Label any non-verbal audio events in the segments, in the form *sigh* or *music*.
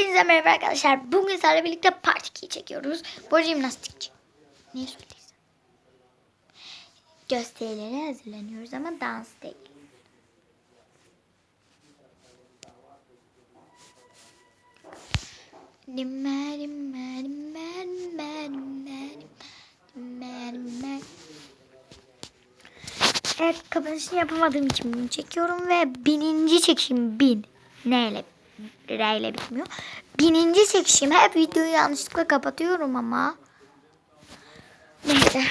Hepinize merhaba arkadaşlar. Bugün sizlerle birlikte part 2'yi çekiyoruz. Bu jimnastikçi. Niye söylediyse. Gösterilere hazırlanıyoruz ama dans değil. Dimme, dimme, dimme, dimme, dimme, dimme, dimme. Evet kapanışını yapamadığım için bunu çekiyorum ve bininci çekişim bin. Neyle? İle bitmiyor. Bininci çekişim. Hep videoyu yanlışlıkla kapatıyorum ama. Neyse.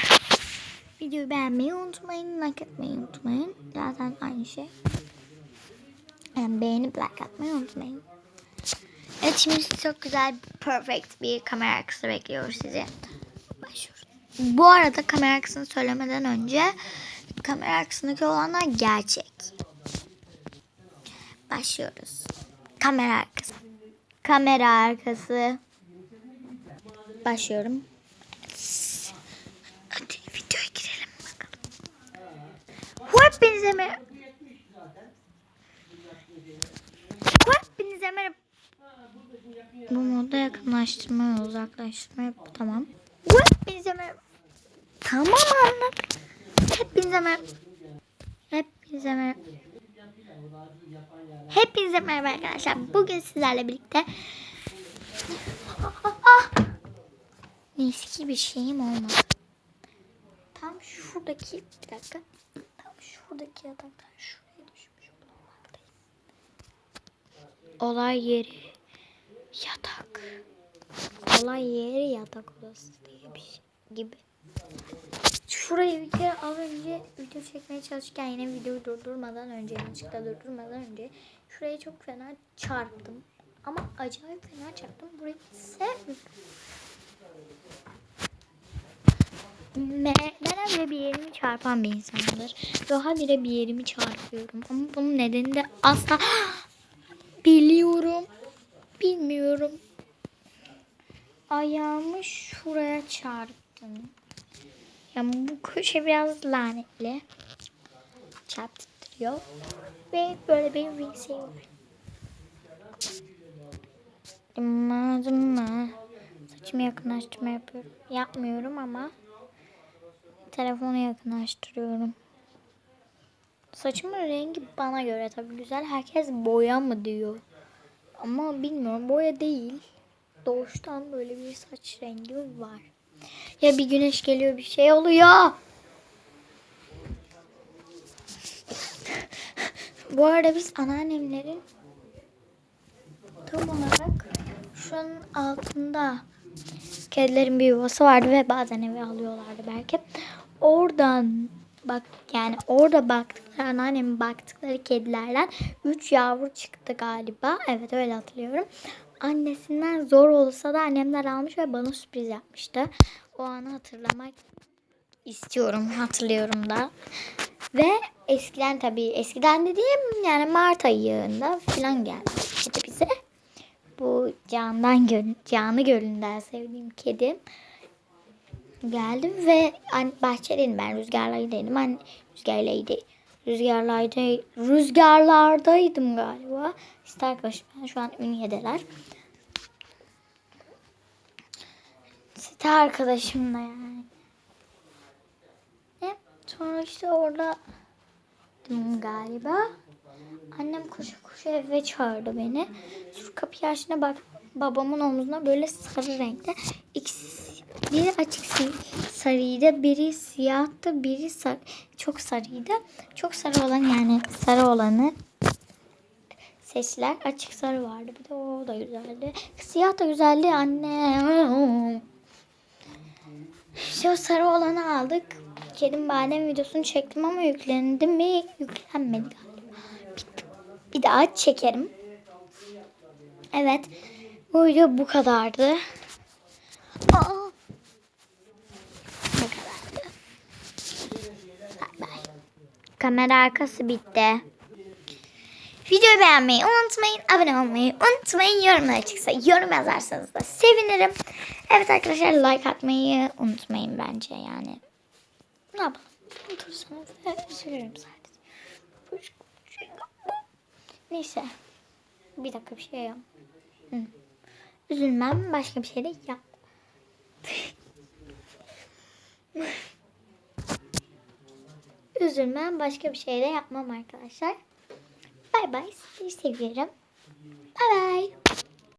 Videoyu beğenmeyi unutmayın. Like atmayı unutmayın. Zaten aynı şey. Yani beğenip like atmayı unutmayın. Evet şimdi çok güzel perfect bir kamera arkası bekliyor sizi. Başlıyoruz. Bu arada kamera arkasını söylemeden önce kamera arkasındaki olanlar gerçek. Başlıyoruz. Kamera arkası. Kamera arkası. Başlıyorum. Hadi videoya girelim bakalım. Hepinize merhaba. Hepinize merhaba. Bu modda yakınlaştırma ve uzaklaştırma yap. Tamam. Hepinize merhaba. Tamam anladım. Hepinize merhaba. Hepinize merhaba. Hepinize merhaba arkadaşlar. Bugün sizlerle birlikte! Neyse ki bir şeyim olmadı. Tam şuradaki bir dakika. Tam şuradaki yataktan şuraya düşmüş. Olay yeri yatak. Olay yeri yatak odası diye bir şey gibi. Şurayı bir kere az önce video çekmeye çalışırken yine videoyu durdurmadan önce yanlışlıkla durdurmadan önce şuraya çok fena çarptım. Ama acayip fena çarptım. Burayı sevmiyorum. Ben öyle bir yerimi çarpan bir insandır. Daha bire bir yerimi çarpıyorum. Ama bunun nedeni de asla *gasps* biliyorum. Bilmiyorum. Ayağımı şuraya çarptım. Yani bu köşe biraz lanetli. Çarptırıyor. Ve böyle benim bilgisayarım var. Dımma. Saçımı yakınlaştırma yapıyorum. Yapmıyorum ama telefonu yakınlaştırıyorum. Saçımın rengi bana göre tabii güzel. Herkes boya mı diyor. Ama bilmiyorum boya değil. Doğuştan böyle bir saç rengi var. Ya bir güneş geliyor bir şey oluyor. Bu arada biz anneannemlerin tam olarak şunun altında kedilerin bir yuvası vardı ve bazen eve alıyorlardı belki. Oradan bak yani orada baktıkları anneannemin baktıkları kedilerden 3 yavru çıktı galiba. Evet öyle hatırlıyorum. Annesinden zor olsa da annemler almış ve bana sürpriz yapmıştı. O anı hatırlamak istiyorum, hatırlıyorum da. Ve eskiden tabii eskiden dediğim yani Mart ayında falan gelmişti bize. Bu Candan Göl, Canı Gölü'nden sevdiğim kedim geldim ve bahçedeydim ben rüzgarlardaydım. Ben rüzgarlaydı. Rüzgarlarda, rüzgarlardaydım galiba. İşte arkadaşım ben şu an Ünye'deler. Site arkadaşımla yani. Ne? Sonra işte orada galiba. Annem koşa koşa eve çağırdı beni. Sonra kapıyı açtığında bak babamın omzuna böyle sarı renkte. İkisi biri açık sarıydı, biri siyahtı, biri sar çok sarıydı. Çok sarı olan yani sarı olanı seçtiler. Açık sarı vardı. Bir de o da güzeldi. Siyah da güzeldi anne. İşte o sarı olanı aldık. Kedim badem videosunu çektim ama yüklendi mi? Yüklenmedi galiba. Bir, bir daha çekerim. Evet. Bu video bu kadardı. Aa. Kamera arkası bitti. Videoyu beğenmeyi unutmayın. Abone olmayı unutmayın. Yorumlar çıksa yorum yazarsanız da sevinirim. Evet arkadaşlar like atmayı unutmayın bence yani. Ne yapalım? Unutursanız da üzülürüm sadece. Neyse. Bir dakika bir şey yap. Üzülmem. Başka bir şey de yap. Üzülmem. Başka bir şey de yapmam arkadaşlar. Bay bay. Sizi seviyorum. Bay bay.